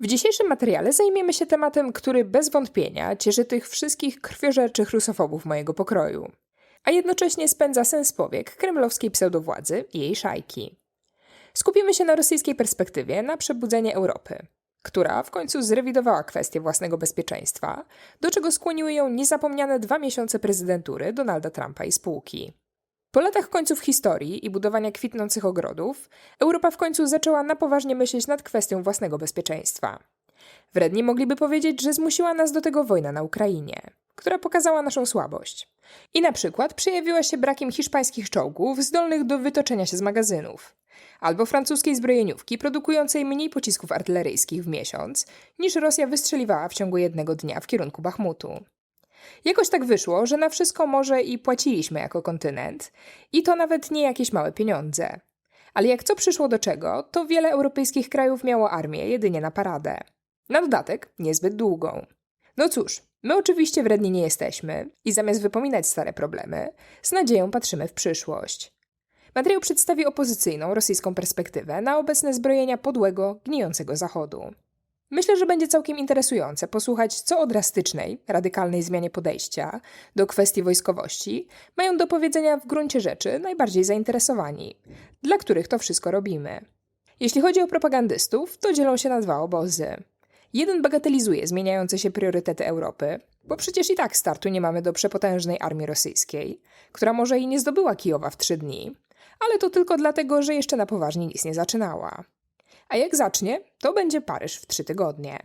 W dzisiejszym materiale zajmiemy się tematem, który bez wątpienia cieszy tych wszystkich krwiożerczych rusofobów mojego pokroju, a jednocześnie spędza sens powiek kremlowskiej pseudowładzy i jej szajki. Skupimy się na rosyjskiej perspektywie na przebudzenie Europy, która w końcu zrewidowała kwestię własnego bezpieczeństwa, do czego skłoniły ją niezapomniane dwa miesiące prezydentury Donalda Trumpa i spółki. Po latach końców historii i budowania kwitnących ogrodów, Europa w końcu zaczęła na poważnie myśleć nad kwestią własnego bezpieczeństwa. Wredni mogliby powiedzieć, że zmusiła nas do tego wojna na Ukrainie, która pokazała naszą słabość. I na przykład przejawiła się brakiem hiszpańskich czołgów zdolnych do wytoczenia się z magazynów, albo francuskiej zbrojeniówki produkującej mniej pocisków artyleryjskich w miesiąc, niż Rosja wystrzeliwała w ciągu jednego dnia w kierunku Bachmutu. Jakoś tak wyszło, że na wszystko może i płaciliśmy jako kontynent, i to nawet nie jakieś małe pieniądze. Ale jak co przyszło do czego, to wiele europejskich krajów miało armię jedynie na paradę. Na dodatek niezbyt długą. No cóż, my oczywiście wredni nie jesteśmy i zamiast wypominać stare problemy, z nadzieją patrzymy w przyszłość. Materiał przedstawi opozycyjną rosyjską perspektywę na obecne zbrojenia podłego, gnijącego Zachodu. Myślę, że będzie całkiem interesujące posłuchać, co o drastycznej, radykalnej zmianie podejścia do kwestii wojskowości mają do powiedzenia w gruncie rzeczy najbardziej zainteresowani, dla których to wszystko robimy. Jeśli chodzi o propagandystów, to dzielą się na dwa obozy. Jeden bagatelizuje zmieniające się priorytety Europy, bo przecież i tak startu nie mamy do przepotężnej armii rosyjskiej, która może i nie zdobyła Kijowa w trzy dni, ale to tylko dlatego, że jeszcze na poważnie nic nie zaczynała a jak zacznie, to będzie Paryż w trzy tygodnie.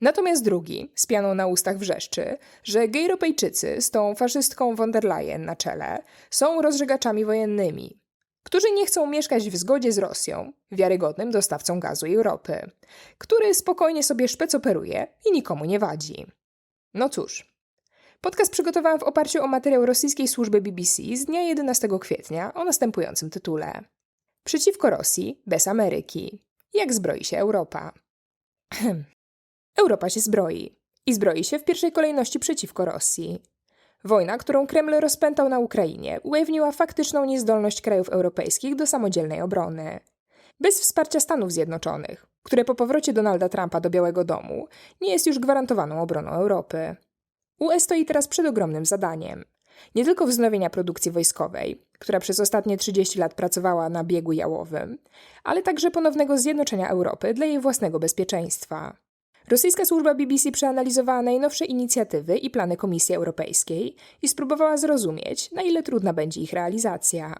Natomiast drugi, z pianą na ustach wrzeszczy, że gejropejczycy z tą faszystką von der Leyen na czele są rozżegaczami wojennymi, którzy nie chcą mieszkać w zgodzie z Rosją, wiarygodnym dostawcą gazu Europy, który spokojnie sobie szpecoperuje i nikomu nie wadzi. No cóż. Podcast przygotowałam w oparciu o materiał rosyjskiej służby BBC z dnia 11 kwietnia o następującym tytule. Przeciwko Rosji bez Ameryki. Jak zbroi się Europa? Europa się zbroi. I zbroi się w pierwszej kolejności przeciwko Rosji. Wojna, którą Kreml rozpętał na Ukrainie, ujawniła faktyczną niezdolność krajów europejskich do samodzielnej obrony. Bez wsparcia Stanów Zjednoczonych, które po powrocie Donalda Trumpa do Białego Domu nie jest już gwarantowaną obroną Europy. UE stoi teraz przed ogromnym zadaniem nie tylko wznowienia produkcji wojskowej, która przez ostatnie 30 lat pracowała na biegu jałowym, ale także ponownego zjednoczenia Europy dla jej własnego bezpieczeństwa. Rosyjska służba BBC przeanalizowała najnowsze inicjatywy i plany Komisji Europejskiej i spróbowała zrozumieć, na ile trudna będzie ich realizacja.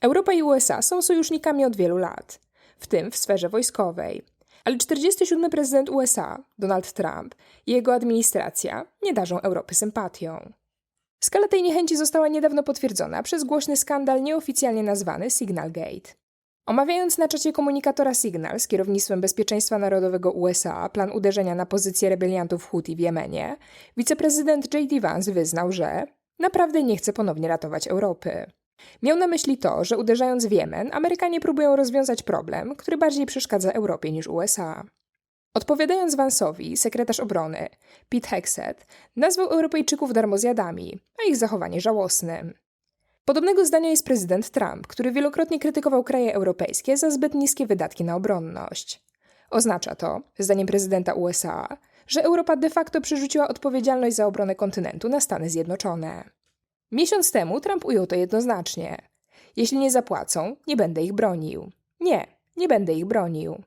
Europa i USA są sojusznikami od wielu lat, w tym w sferze wojskowej. Ale 47. prezydent USA, Donald Trump, i jego administracja nie darzą Europy sympatią. Skala tej niechęci została niedawno potwierdzona przez głośny skandal nieoficjalnie nazwany Signal Gate. Omawiając na czacie komunikatora Signal z kierownictwem bezpieczeństwa narodowego USA plan uderzenia na pozycję rebeliantów Houthi w Jemenie, wiceprezydent J.D. Vance wyznał, że naprawdę nie chce ponownie ratować Europy. Miał na myśli to, że uderzając w Jemen, Amerykanie próbują rozwiązać problem, który bardziej przeszkadza Europie niż USA. Odpowiadając Vansowi, sekretarz obrony, Pete Hexet, nazwał Europejczyków darmozjadami, a ich zachowanie żałosnym. Podobnego zdania jest prezydent Trump, który wielokrotnie krytykował kraje europejskie za zbyt niskie wydatki na obronność. Oznacza to, zdaniem prezydenta USA, że Europa de facto przerzuciła odpowiedzialność za obronę kontynentu na Stany Zjednoczone. Miesiąc temu Trump ujął to jednoznacznie. Jeśli nie zapłacą, nie będę ich bronił. Nie, nie będę ich bronił.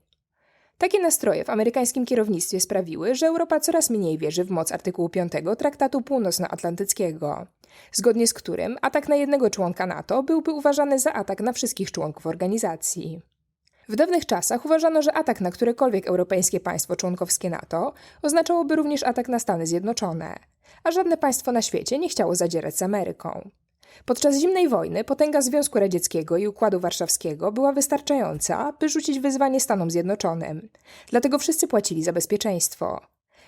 Takie nastroje w amerykańskim kierownictwie sprawiły, że Europa coraz mniej wierzy w moc artykułu 5 Traktatu Północnoatlantyckiego, zgodnie z którym atak na jednego członka NATO byłby uważany za atak na wszystkich członków organizacji. W dawnych czasach uważano, że atak na którekolwiek europejskie państwo członkowskie NATO oznaczałoby również atak na Stany Zjednoczone, a żadne państwo na świecie nie chciało zadzierać z Ameryką. Podczas zimnej wojny potęga Związku Radzieckiego i Układu Warszawskiego była wystarczająca, by rzucić wyzwanie Stanom Zjednoczonym. Dlatego wszyscy płacili za bezpieczeństwo.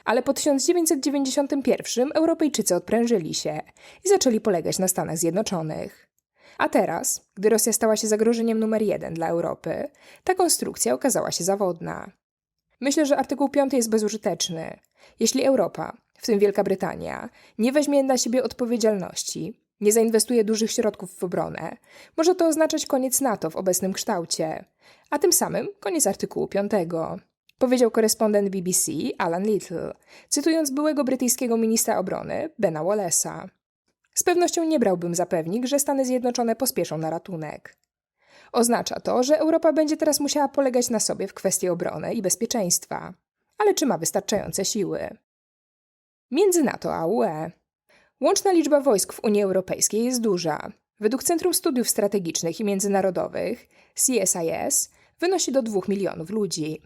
Ale po 1991 Europejczycy odprężyli się i zaczęli polegać na Stanach Zjednoczonych. A teraz, gdy Rosja stała się zagrożeniem numer jeden dla Europy, ta konstrukcja okazała się zawodna. Myślę, że artykuł 5 jest bezużyteczny. Jeśli Europa, w tym Wielka Brytania, nie weźmie na siebie odpowiedzialności, nie zainwestuje dużych środków w obronę, może to oznaczać koniec NATO w obecnym kształcie, a tym samym koniec artykułu 5. powiedział korespondent BBC Alan Little, cytując byłego brytyjskiego ministra obrony Bena Wallace'a. Z pewnością nie brałbym za pewnik, że Stany Zjednoczone pospieszą na ratunek. Oznacza to, że Europa będzie teraz musiała polegać na sobie w kwestii obrony i bezpieczeństwa. Ale czy ma wystarczające siły? Między NATO a UE. Łączna liczba wojsk w Unii Europejskiej jest duża. Według Centrum Studiów Strategicznych i Międzynarodowych CSIS wynosi do 2 milionów ludzi.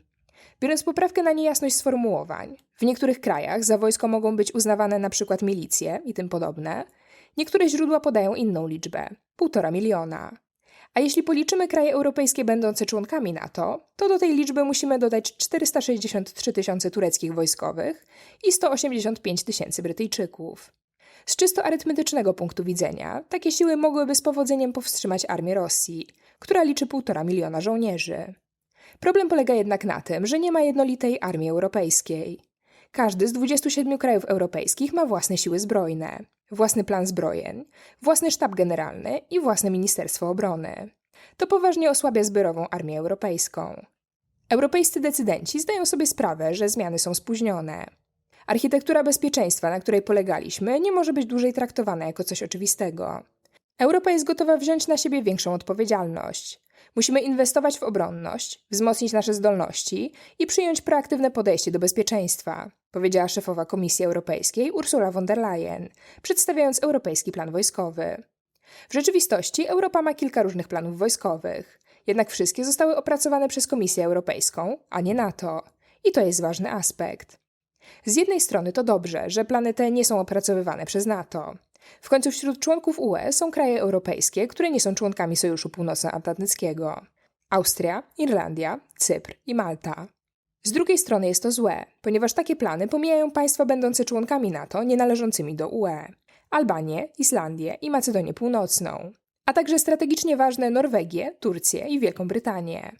Biorąc poprawkę na niejasność sformułowań, w niektórych krajach za wojsko mogą być uznawane na przykład milicje i tym podobne, niektóre źródła podają inną liczbę 1,5 miliona. A jeśli policzymy kraje europejskie będące członkami NATO, to do tej liczby musimy dodać 463 tysiące tureckich wojskowych i 185 tysięcy Brytyjczyków. Z czysto arytmetycznego punktu widzenia, takie siły mogłyby z powodzeniem powstrzymać armię Rosji, która liczy 1,5 miliona żołnierzy. Problem polega jednak na tym, że nie ma jednolitej armii europejskiej. Każdy z 27 krajów europejskich ma własne siły zbrojne, własny plan zbrojeń, własny sztab generalny i własne Ministerstwo Obrony. To poważnie osłabia zbiorową armię europejską. Europejscy decydenci zdają sobie sprawę, że zmiany są spóźnione. Architektura bezpieczeństwa, na której polegaliśmy, nie może być dłużej traktowana jako coś oczywistego. Europa jest gotowa wziąć na siebie większą odpowiedzialność. Musimy inwestować w obronność, wzmocnić nasze zdolności i przyjąć proaktywne podejście do bezpieczeństwa, powiedziała szefowa Komisji Europejskiej Ursula von der Leyen, przedstawiając Europejski Plan Wojskowy. W rzeczywistości Europa ma kilka różnych planów wojskowych, jednak wszystkie zostały opracowane przez Komisję Europejską, a nie NATO. I to jest ważny aspekt. Z jednej strony to dobrze, że plany te nie są opracowywane przez NATO. W końcu wśród członków UE są kraje europejskie, które nie są członkami Sojuszu Północnoatlantyckiego: Austria, Irlandia, Cypr i Malta. Z drugiej strony jest to złe, ponieważ takie plany pomijają państwa będące członkami NATO nie należącymi do UE: Albanię, Islandię i Macedonię Północną, a także strategicznie ważne Norwegię, Turcję i Wielką Brytanię.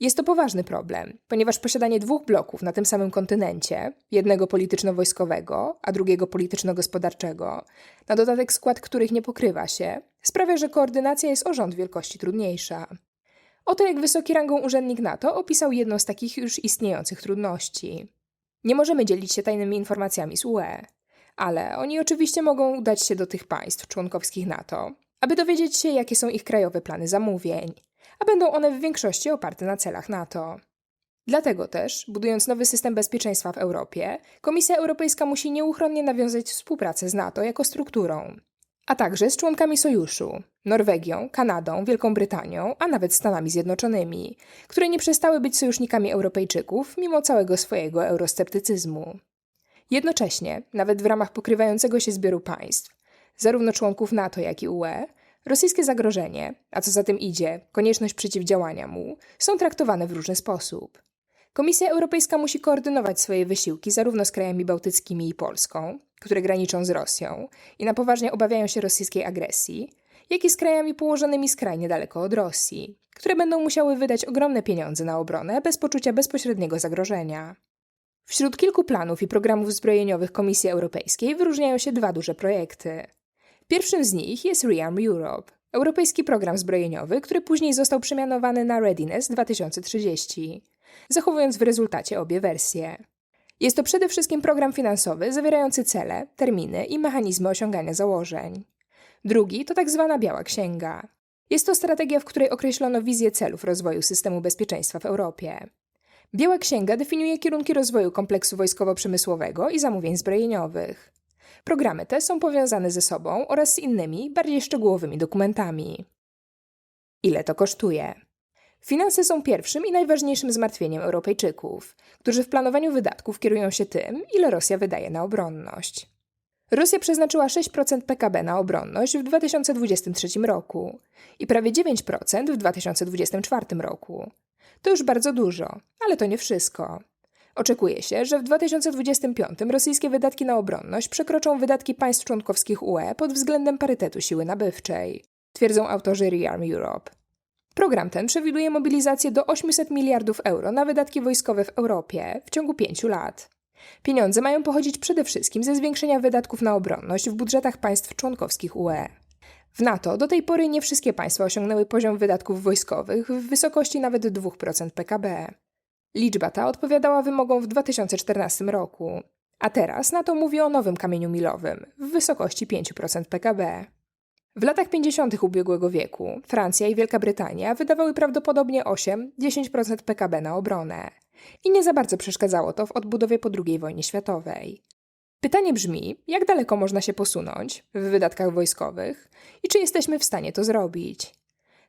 Jest to poważny problem, ponieważ posiadanie dwóch bloków na tym samym kontynencie, jednego polityczno-wojskowego, a drugiego polityczno-gospodarczego, na dodatek skład których nie pokrywa się, sprawia, że koordynacja jest o rząd wielkości trudniejsza. Oto jak wysoki rangą urzędnik NATO opisał jedną z takich już istniejących trudności. Nie możemy dzielić się tajnymi informacjami z UE, ale oni oczywiście mogą udać się do tych państw członkowskich NATO, aby dowiedzieć się, jakie są ich krajowe plany zamówień a będą one w większości oparte na celach NATO. Dlatego też, budując nowy system bezpieczeństwa w Europie, Komisja Europejska musi nieuchronnie nawiązać współpracę z NATO jako strukturą, a także z członkami sojuszu Norwegią, Kanadą, Wielką Brytanią, a nawet Stanami Zjednoczonymi, które nie przestały być sojusznikami Europejczyków mimo całego swojego eurosceptycyzmu. Jednocześnie, nawet w ramach pokrywającego się zbioru państw, zarówno członków NATO, jak i UE, Rosyjskie zagrożenie, a co za tym idzie, konieczność przeciwdziałania mu, są traktowane w różny sposób. Komisja Europejska musi koordynować swoje wysiłki zarówno z krajami bałtyckimi i Polską, które graniczą z Rosją i na poważnie obawiają się rosyjskiej agresji, jak i z krajami położonymi skrajnie daleko od Rosji, które będą musiały wydać ogromne pieniądze na obronę bez poczucia bezpośredniego zagrożenia. Wśród kilku planów i programów zbrojeniowych Komisji Europejskiej wyróżniają się dwa duże projekty. Pierwszym z nich jest Rearm Europe, europejski program zbrojeniowy, który później został przemianowany na Readiness 2030, zachowując w rezultacie obie wersje. Jest to przede wszystkim program finansowy zawierający cele, terminy i mechanizmy osiągania założeń. Drugi to tak zwana Biała Księga. Jest to strategia, w której określono wizję celów rozwoju systemu bezpieczeństwa w Europie. Biała Księga definiuje kierunki rozwoju kompleksu wojskowo-przemysłowego i zamówień zbrojeniowych. Programy te są powiązane ze sobą oraz z innymi, bardziej szczegółowymi dokumentami. Ile to kosztuje? Finanse są pierwszym i najważniejszym zmartwieniem Europejczyków, którzy w planowaniu wydatków kierują się tym, ile Rosja wydaje na obronność. Rosja przeznaczyła 6% PKB na obronność w 2023 roku i prawie 9% w 2024 roku. To już bardzo dużo, ale to nie wszystko. Oczekuje się, że w 2025 rosyjskie wydatki na obronność przekroczą wydatki państw członkowskich UE pod względem parytetu siły nabywczej, twierdzą autorzy Rearm Europe. Program ten przewiduje mobilizację do 800 miliardów euro na wydatki wojskowe w Europie w ciągu pięciu lat. Pieniądze mają pochodzić przede wszystkim ze zwiększenia wydatków na obronność w budżetach państw członkowskich UE. W NATO do tej pory nie wszystkie państwa osiągnęły poziom wydatków wojskowych w wysokości nawet 2% PKB. Liczba ta odpowiadała wymogom w 2014 roku, a teraz NATO mówi o nowym kamieniu milowym w wysokości 5% PKB. W latach 50. ubiegłego wieku Francja i Wielka Brytania wydawały prawdopodobnie 8-10% PKB na obronę. I nie za bardzo przeszkadzało to w odbudowie po II wojnie światowej. Pytanie brzmi, jak daleko można się posunąć w wydatkach wojskowych i czy jesteśmy w stanie to zrobić.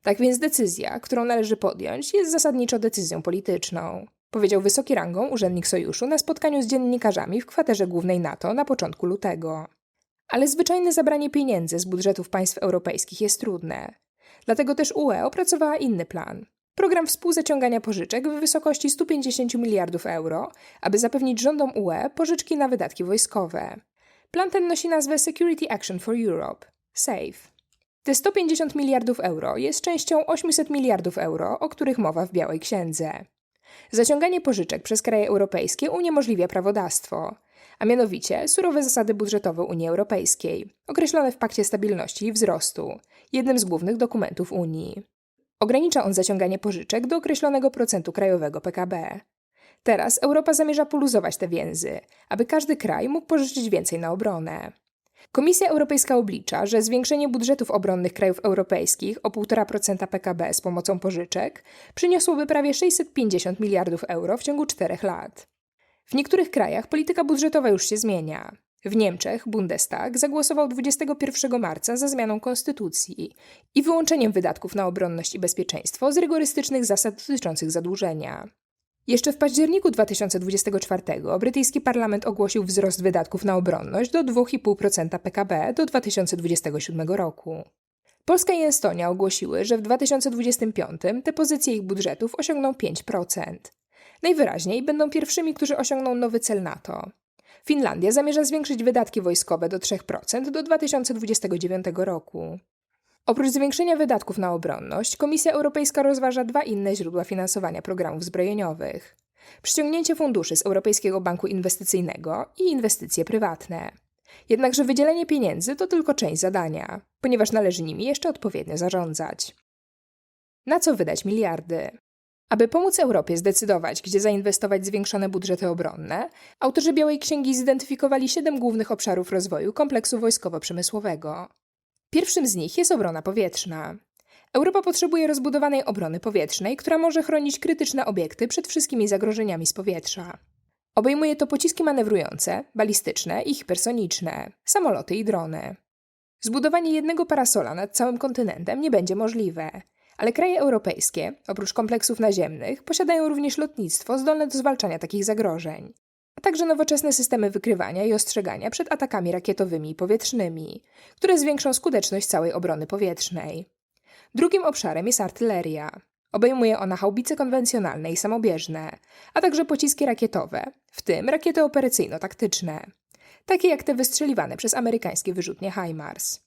Tak więc decyzja, którą należy podjąć, jest zasadniczo decyzją polityczną, powiedział wysoki rangą urzędnik sojuszu na spotkaniu z dziennikarzami w kwaterze głównej NATO na początku lutego. Ale zwyczajne zabranie pieniędzy z budżetów państw europejskich jest trudne. Dlatego też UE opracowała inny plan. Program współzaciągania pożyczek w wysokości 150 miliardów euro, aby zapewnić rządom UE pożyczki na wydatki wojskowe. Plan ten nosi nazwę Security Action for Europe SAFE. Te 150 miliardów euro jest częścią 800 miliardów euro, o których mowa w Białej Księdze. Zaciąganie pożyczek przez kraje europejskie uniemożliwia prawodawstwo, a mianowicie surowe zasady budżetowe Unii Europejskiej, określone w Pakcie Stabilności i Wzrostu, jednym z głównych dokumentów Unii. Ogranicza on zaciąganie pożyczek do określonego procentu krajowego PKB. Teraz Europa zamierza poluzować te więzy, aby każdy kraj mógł pożyczyć więcej na obronę. Komisja Europejska oblicza, że zwiększenie budżetów obronnych krajów europejskich o 1,5% PKB z pomocą pożyczek przyniosłoby prawie 650 miliardów euro w ciągu czterech lat. W niektórych krajach polityka budżetowa już się zmienia. W Niemczech Bundestag zagłosował 21 marca za zmianą konstytucji i wyłączeniem wydatków na obronność i bezpieczeństwo z rygorystycznych zasad dotyczących zadłużenia. Jeszcze w październiku 2024 brytyjski parlament ogłosił wzrost wydatków na obronność do 2,5% PKB do 2027 roku. Polska i Estonia ogłosiły, że w 2025 te pozycje ich budżetów osiągną 5%. Najwyraźniej będą pierwszymi, którzy osiągną nowy cel NATO. Finlandia zamierza zwiększyć wydatki wojskowe do 3% do 2029 roku. Oprócz zwiększenia wydatków na obronność, Komisja Europejska rozważa dwa inne źródła finansowania programów zbrojeniowych: przyciągnięcie funduszy z Europejskiego Banku Inwestycyjnego i inwestycje prywatne. Jednakże wydzielenie pieniędzy to tylko część zadania, ponieważ należy nimi jeszcze odpowiednio zarządzać. Na co wydać miliardy? Aby pomóc Europie zdecydować, gdzie zainwestować zwiększone budżety obronne, autorzy Białej Księgi zidentyfikowali siedem głównych obszarów rozwoju kompleksu wojskowo-przemysłowego. Pierwszym z nich jest obrona powietrzna. Europa potrzebuje rozbudowanej obrony powietrznej, która może chronić krytyczne obiekty przed wszystkimi zagrożeniami z powietrza. Obejmuje to pociski manewrujące, balistyczne i hipersoniczne, samoloty i drony. Zbudowanie jednego parasola nad całym kontynentem nie będzie możliwe, ale kraje europejskie, oprócz kompleksów naziemnych, posiadają również lotnictwo zdolne do zwalczania takich zagrożeń, także nowoczesne systemy wykrywania i ostrzegania przed atakami rakietowymi i powietrznymi, które zwiększą skuteczność całej obrony powietrznej. Drugim obszarem jest artyleria. Obejmuje ona haubice konwencjonalne i samobieżne, a także pociski rakietowe, w tym rakiety operacyjno-taktyczne, takie jak te wystrzeliwane przez amerykańskie wyrzutnie HIMARS.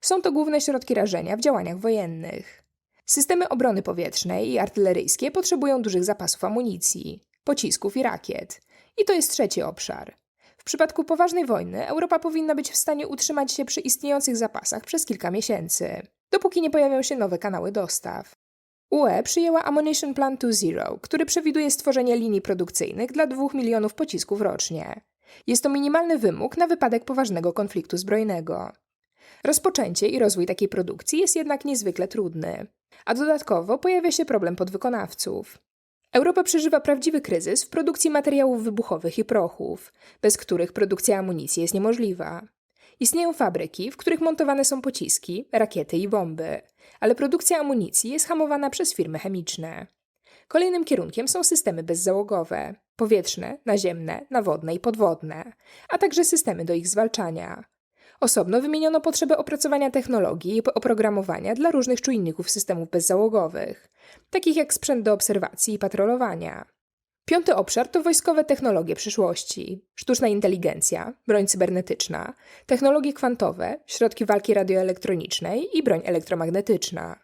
Są to główne środki rażenia w działaniach wojennych. Systemy obrony powietrznej i artyleryjskie potrzebują dużych zapasów amunicji, pocisków i rakiet. I to jest trzeci obszar. W przypadku poważnej wojny Europa powinna być w stanie utrzymać się przy istniejących zapasach przez kilka miesięcy, dopóki nie pojawią się nowe kanały dostaw. UE przyjęła Ammunition Plan 2.0, który przewiduje stworzenie linii produkcyjnych dla 2 milionów pocisków rocznie. Jest to minimalny wymóg na wypadek poważnego konfliktu zbrojnego. Rozpoczęcie i rozwój takiej produkcji jest jednak niezwykle trudny, a dodatkowo pojawia się problem podwykonawców. Europa przeżywa prawdziwy kryzys w produkcji materiałów wybuchowych i prochów, bez których produkcja amunicji jest niemożliwa. Istnieją fabryki, w których montowane są pociski, rakiety i bomby, ale produkcja amunicji jest hamowana przez firmy chemiczne. Kolejnym kierunkiem są systemy bezzałogowe powietrzne, naziemne, nawodne i podwodne, a także systemy do ich zwalczania. Osobno wymieniono potrzebę opracowania technologii i oprogramowania dla różnych czujników systemów bezzałogowych, takich jak sprzęt do obserwacji i patrolowania. Piąty obszar to wojskowe technologie przyszłości, sztuczna inteligencja, broń cybernetyczna, technologie kwantowe, środki walki radioelektronicznej i broń elektromagnetyczna.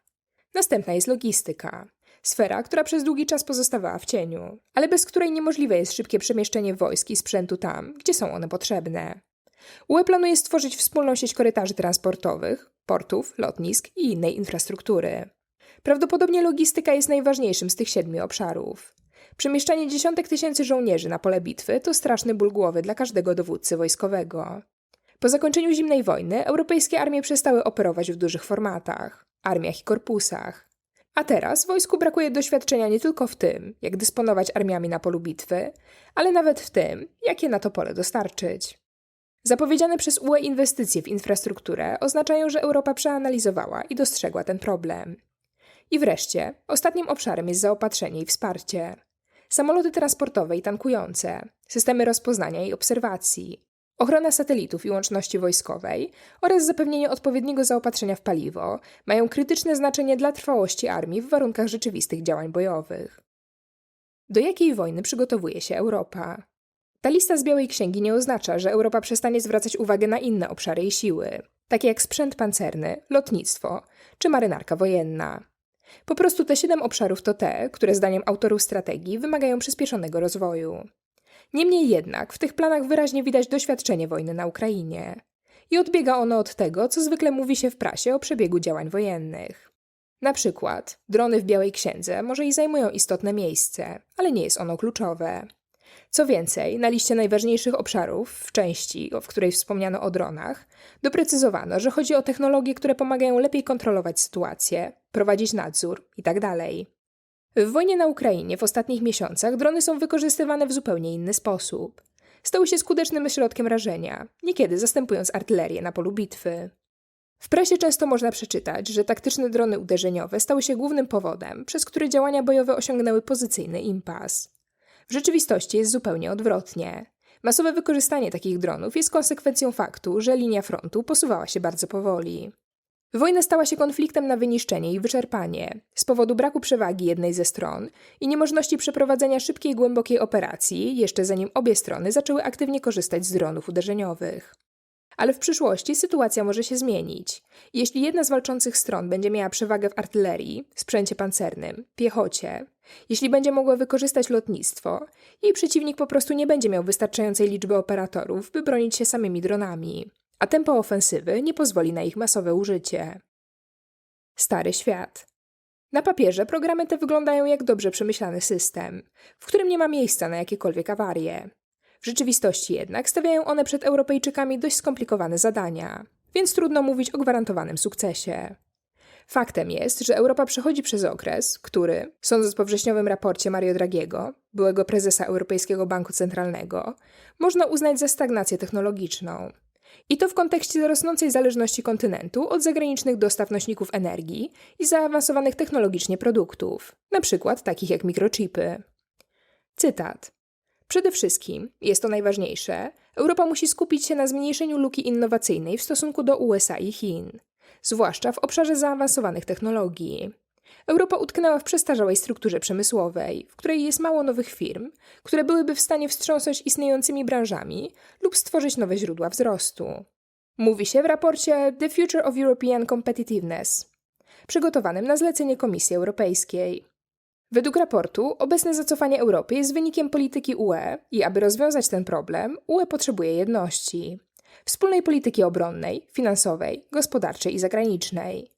Następna jest logistyka. Sfera, która przez długi czas pozostawała w cieniu, ale bez której niemożliwe jest szybkie przemieszczenie wojsk i sprzętu tam, gdzie są one potrzebne. UE planuje stworzyć wspólną sieć korytarzy transportowych, portów, lotnisk i innej infrastruktury. Prawdopodobnie logistyka jest najważniejszym z tych siedmiu obszarów. Przemieszczanie dziesiątek tysięcy żołnierzy na pole bitwy to straszny ból głowy dla każdego dowódcy wojskowego. Po zakończeniu zimnej wojny europejskie armie przestały operować w dużych formatach armiach i korpusach. A teraz wojsku brakuje doświadczenia nie tylko w tym, jak dysponować armiami na polu bitwy, ale nawet w tym, jak je na to pole dostarczyć. Zapowiedziane przez UE inwestycje w infrastrukturę oznaczają, że Europa przeanalizowała i dostrzegła ten problem. I wreszcie, ostatnim obszarem jest zaopatrzenie i wsparcie. Samoloty transportowe i tankujące, systemy rozpoznania i obserwacji, ochrona satelitów i łączności wojskowej oraz zapewnienie odpowiedniego zaopatrzenia w paliwo mają krytyczne znaczenie dla trwałości armii w warunkach rzeczywistych działań bojowych. Do jakiej wojny przygotowuje się Europa? Ta lista z Białej Księgi nie oznacza, że Europa przestanie zwracać uwagę na inne obszary jej siły, takie jak sprzęt pancerny, lotnictwo czy marynarka wojenna. Po prostu te siedem obszarów to te, które zdaniem autorów strategii wymagają przyspieszonego rozwoju. Niemniej jednak w tych planach wyraźnie widać doświadczenie wojny na Ukrainie. I odbiega ono od tego, co zwykle mówi się w prasie o przebiegu działań wojennych. Na przykład, drony w Białej Księdze może i zajmują istotne miejsce, ale nie jest ono kluczowe. Co więcej, na liście najważniejszych obszarów, w części, w której wspomniano o dronach, doprecyzowano, że chodzi o technologie, które pomagają lepiej kontrolować sytuację, prowadzić nadzór itd. W wojnie na Ukrainie w ostatnich miesiącach drony są wykorzystywane w zupełnie inny sposób. Stały się skutecznym środkiem rażenia, niekiedy zastępując artylerię na polu bitwy. W presie często można przeczytać, że taktyczne drony uderzeniowe stały się głównym powodem, przez który działania bojowe osiągnęły pozycyjny impas. W rzeczywistości jest zupełnie odwrotnie. Masowe wykorzystanie takich dronów jest konsekwencją faktu, że linia frontu posuwała się bardzo powoli. Wojna stała się konfliktem na wyniszczenie i wyczerpanie z powodu braku przewagi jednej ze stron i niemożności przeprowadzenia szybkiej, głębokiej operacji, jeszcze zanim obie strony zaczęły aktywnie korzystać z dronów uderzeniowych. Ale w przyszłości sytuacja może się zmienić. Jeśli jedna z walczących stron będzie miała przewagę w artylerii, sprzęcie pancernym, piechocie, jeśli będzie mogła wykorzystać lotnictwo, jej przeciwnik po prostu nie będzie miał wystarczającej liczby operatorów, by bronić się samymi dronami a tempo ofensywy nie pozwoli na ich masowe użycie. Stary świat. Na papierze programy te wyglądają jak dobrze przemyślany system, w którym nie ma miejsca na jakiekolwiek awarie. W rzeczywistości jednak stawiają one przed Europejczykami dość skomplikowane zadania, więc trudno mówić o gwarantowanym sukcesie. Faktem jest, że Europa przechodzi przez okres, który, sądząc po wrześniowym raporcie Mario Draghiego, byłego prezesa Europejskiego Banku Centralnego, można uznać za stagnację technologiczną, i to w kontekście rosnącej zależności kontynentu od zagranicznych dostaw nośników energii i zaawansowanych technologicznie produktów, np. takich jak mikrochipy. Cytat. Przede wszystkim, jest to najważniejsze, Europa musi skupić się na zmniejszeniu luki innowacyjnej w stosunku do USA i Chin, zwłaszcza w obszarze zaawansowanych technologii. Europa utknęła w przestarzałej strukturze przemysłowej, w której jest mało nowych firm, które byłyby w stanie wstrząsnąć istniejącymi branżami lub stworzyć nowe źródła wzrostu. Mówi się w raporcie The Future of European Competitiveness, przygotowanym na zlecenie Komisji Europejskiej. Według raportu obecne zacofanie Europy jest wynikiem polityki UE i aby rozwiązać ten problem, UE potrzebuje jedności. Wspólnej polityki obronnej, finansowej, gospodarczej i zagranicznej.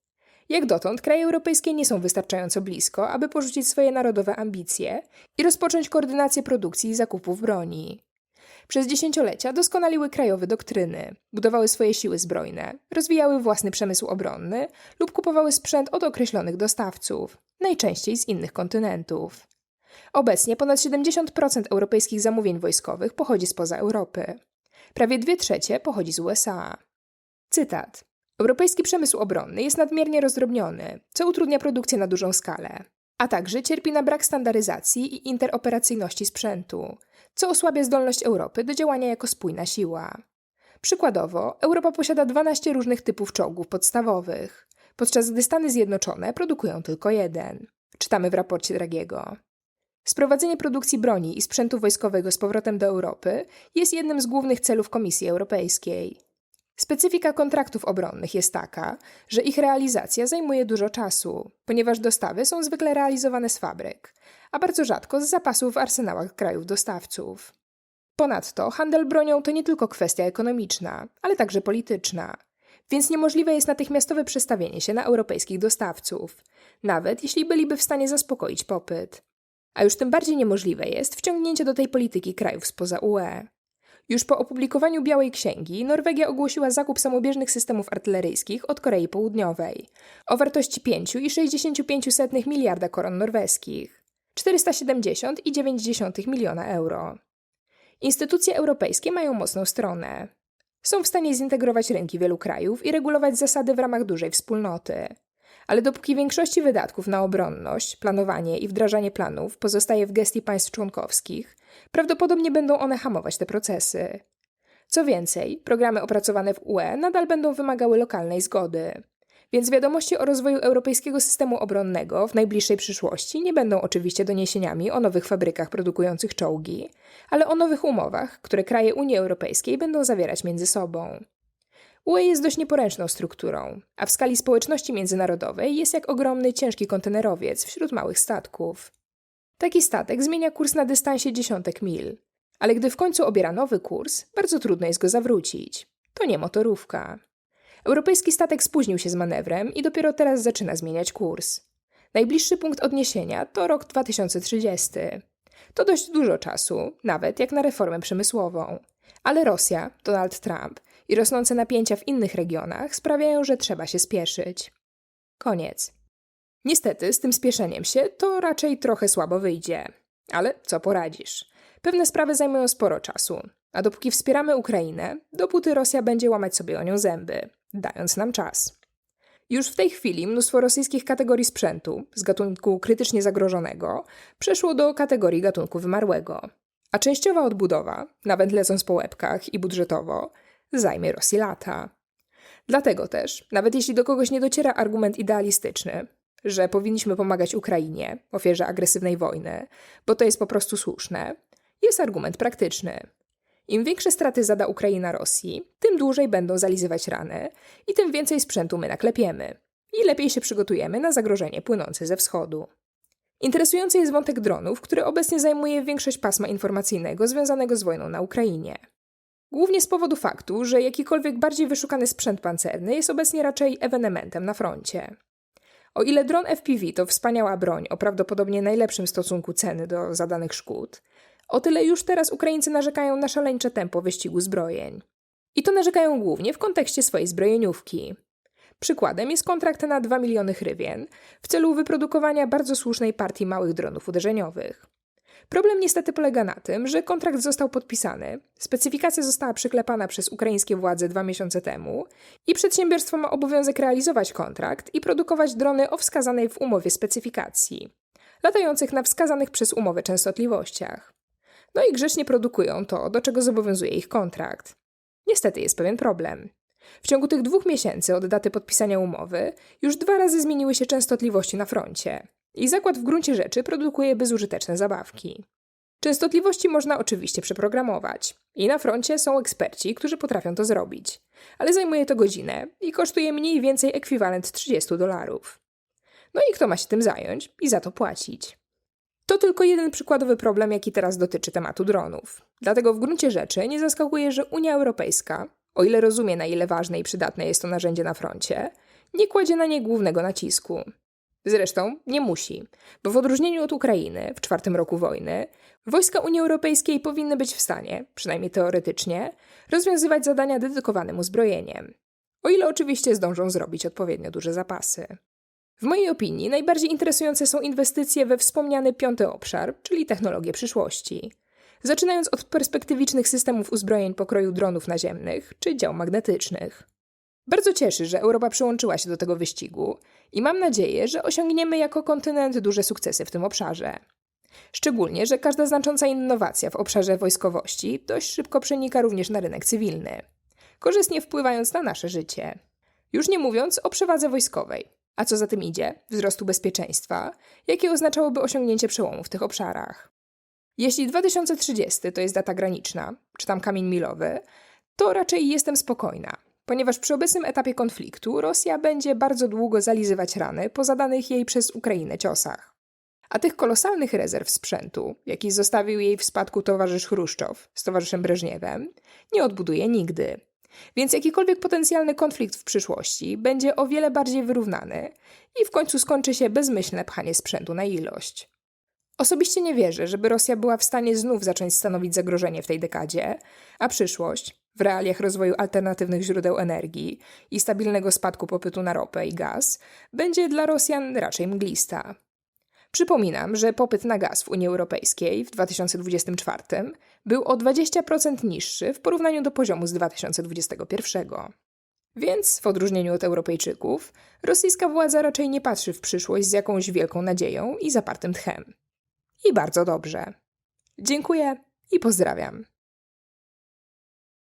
Jak dotąd kraje europejskie nie są wystarczająco blisko, aby porzucić swoje narodowe ambicje i rozpocząć koordynację produkcji i zakupów broni. Przez dziesięciolecia doskonaliły krajowe doktryny, budowały swoje siły zbrojne, rozwijały własny przemysł obronny lub kupowały sprzęt od określonych dostawców, najczęściej z innych kontynentów. Obecnie ponad 70% europejskich zamówień wojskowych pochodzi spoza Europy. Prawie dwie trzecie pochodzi z USA. Cytat. Europejski przemysł obronny jest nadmiernie rozdrobniony, co utrudnia produkcję na dużą skalę, a także cierpi na brak standaryzacji i interoperacyjności sprzętu, co osłabia zdolność Europy do działania jako spójna siła. Przykładowo, Europa posiada 12 różnych typów czołgów podstawowych, podczas gdy Stany Zjednoczone produkują tylko jeden. Czytamy w raporcie Dragiego. Sprowadzenie produkcji broni i sprzętu wojskowego z powrotem do Europy jest jednym z głównych celów Komisji Europejskiej. Specyfika kontraktów obronnych jest taka, że ich realizacja zajmuje dużo czasu, ponieważ dostawy są zwykle realizowane z fabryk, a bardzo rzadko z zapasów w arsenałach krajów dostawców. Ponadto handel bronią to nie tylko kwestia ekonomiczna, ale także polityczna, więc niemożliwe jest natychmiastowe przestawienie się na europejskich dostawców, nawet jeśli byliby w stanie zaspokoić popyt. A już tym bardziej niemożliwe jest wciągnięcie do tej polityki krajów spoza UE. Już po opublikowaniu Białej Księgi Norwegia ogłosiła zakup samobieżnych systemów artyleryjskich od Korei Południowej o wartości 5,65 miliarda koron norweskich, 470,9 miliona euro. Instytucje europejskie mają mocną stronę. Są w stanie zintegrować rynki wielu krajów i regulować zasady w ramach dużej wspólnoty. Ale dopóki większości wydatków na obronność, planowanie i wdrażanie planów pozostaje w gestii państw członkowskich, prawdopodobnie będą one hamować te procesy. Co więcej, programy opracowane w UE nadal będą wymagały lokalnej zgody. Więc wiadomości o rozwoju europejskiego systemu obronnego w najbliższej przyszłości nie będą oczywiście doniesieniami o nowych fabrykach produkujących czołgi, ale o nowych umowach, które kraje Unii Europejskiej będą zawierać między sobą. UE jest dość nieporęczną strukturą, a w skali społeczności międzynarodowej jest jak ogromny, ciężki kontenerowiec wśród małych statków. Taki statek zmienia kurs na dystansie dziesiątek mil, ale gdy w końcu obiera nowy kurs, bardzo trudno jest go zawrócić. To nie motorówka. Europejski statek spóźnił się z manewrem i dopiero teraz zaczyna zmieniać kurs. Najbliższy punkt odniesienia to rok 2030. To dość dużo czasu, nawet jak na reformę przemysłową. Ale Rosja, Donald Trump i rosnące napięcia w innych regionach sprawiają, że trzeba się spieszyć. Koniec. Niestety, z tym spieszeniem się to raczej trochę słabo wyjdzie. Ale co poradzisz? Pewne sprawy zajmują sporo czasu, a dopóki wspieramy Ukrainę, dopóty Rosja będzie łamać sobie o nią zęby, dając nam czas. Już w tej chwili mnóstwo rosyjskich kategorii sprzętu z gatunku krytycznie zagrożonego przeszło do kategorii gatunku wymarłego. A częściowa odbudowa, nawet lecąc po łebkach i budżetowo, zajmie Rosji lata. Dlatego też, nawet jeśli do kogoś nie dociera argument idealistyczny, że powinniśmy pomagać Ukrainie, ofierze agresywnej wojny, bo to jest po prostu słuszne, jest argument praktyczny. Im większe straty zada Ukraina Rosji, tym dłużej będą zalizywać rany i tym więcej sprzętu my naklepiemy. I lepiej się przygotujemy na zagrożenie płynące ze wschodu. Interesujący jest wątek dronów, który obecnie zajmuje większość pasma informacyjnego związanego z wojną na Ukrainie. Głównie z powodu faktu, że jakikolwiek bardziej wyszukany sprzęt pancerny jest obecnie raczej ewenementem na froncie. O ile dron FPV to wspaniała broń o prawdopodobnie najlepszym stosunku ceny do zadanych szkód, o tyle już teraz Ukraińcy narzekają na szaleńcze tempo wyścigu zbrojeń. I to narzekają głównie w kontekście swojej zbrojeniówki. Przykładem jest kontrakt na 2 miliony hrywien w celu wyprodukowania bardzo słusznej partii małych dronów uderzeniowych. Problem niestety polega na tym, że kontrakt został podpisany, specyfikacja została przyklepana przez ukraińskie władze dwa miesiące temu i przedsiębiorstwo ma obowiązek realizować kontrakt i produkować drony o wskazanej w umowie specyfikacji, latających na wskazanych przez umowę częstotliwościach. No i grzecznie produkują to, do czego zobowiązuje ich kontrakt. Niestety jest pewien problem. W ciągu tych dwóch miesięcy od daty podpisania umowy już dwa razy zmieniły się częstotliwości na froncie i zakład w gruncie rzeczy produkuje bezużyteczne zabawki. Częstotliwości można oczywiście przeprogramować i na froncie są eksperci, którzy potrafią to zrobić, ale zajmuje to godzinę i kosztuje mniej więcej ekwiwalent 30 dolarów. No i kto ma się tym zająć i za to płacić? To tylko jeden przykładowy problem, jaki teraz dotyczy tematu dronów. Dlatego w gruncie rzeczy nie zaskakuje, że Unia Europejska, o ile rozumie na ile ważne i przydatne jest to narzędzie na froncie, nie kładzie na nie głównego nacisku. Zresztą nie musi, bo w odróżnieniu od Ukrainy w czwartym roku wojny, wojska Unii Europejskiej powinny być w stanie, przynajmniej teoretycznie, rozwiązywać zadania dedykowanym uzbrojeniem. O ile oczywiście zdążą zrobić odpowiednio duże zapasy. W mojej opinii najbardziej interesujące są inwestycje we wspomniany piąty obszar, czyli technologie przyszłości. Zaczynając od perspektywicznych systemów uzbrojeń pokroju dronów naziemnych czy dział magnetycznych. Bardzo cieszy, że Europa przyłączyła się do tego wyścigu i mam nadzieję, że osiągniemy jako kontynent duże sukcesy w tym obszarze. Szczególnie, że każda znacząca innowacja w obszarze wojskowości dość szybko przenika również na rynek cywilny, korzystnie wpływając na nasze życie. Już nie mówiąc o przewadze wojskowej, a co za tym idzie, wzrostu bezpieczeństwa, jakie oznaczałoby osiągnięcie przełomu w tych obszarach. Jeśli 2030 to jest data graniczna, czy tam kamień milowy, to raczej jestem spokojna, ponieważ przy obecnym etapie konfliktu Rosja będzie bardzo długo zalizywać rany po zadanych jej przez Ukrainę ciosach. A tych kolosalnych rezerw sprzętu, jaki zostawił jej w spadku towarzysz Chruszczow z towarzyszem Breżniewem, nie odbuduje nigdy. Więc jakikolwiek potencjalny konflikt w przyszłości będzie o wiele bardziej wyrównany i w końcu skończy się bezmyślne pchanie sprzętu na ilość. Osobiście nie wierzę, żeby Rosja była w stanie znów zacząć stanowić zagrożenie w tej dekadzie, a przyszłość, w realiach rozwoju alternatywnych źródeł energii i stabilnego spadku popytu na ropę i gaz, będzie dla Rosjan raczej mglista. Przypominam, że popyt na gaz w Unii Europejskiej w 2024 był o 20% niższy w porównaniu do poziomu z 2021. Więc, w odróżnieniu od Europejczyków, rosyjska władza raczej nie patrzy w przyszłość z jakąś wielką nadzieją i zapartym tchem. I bardzo dobrze. Dziękuję i pozdrawiam.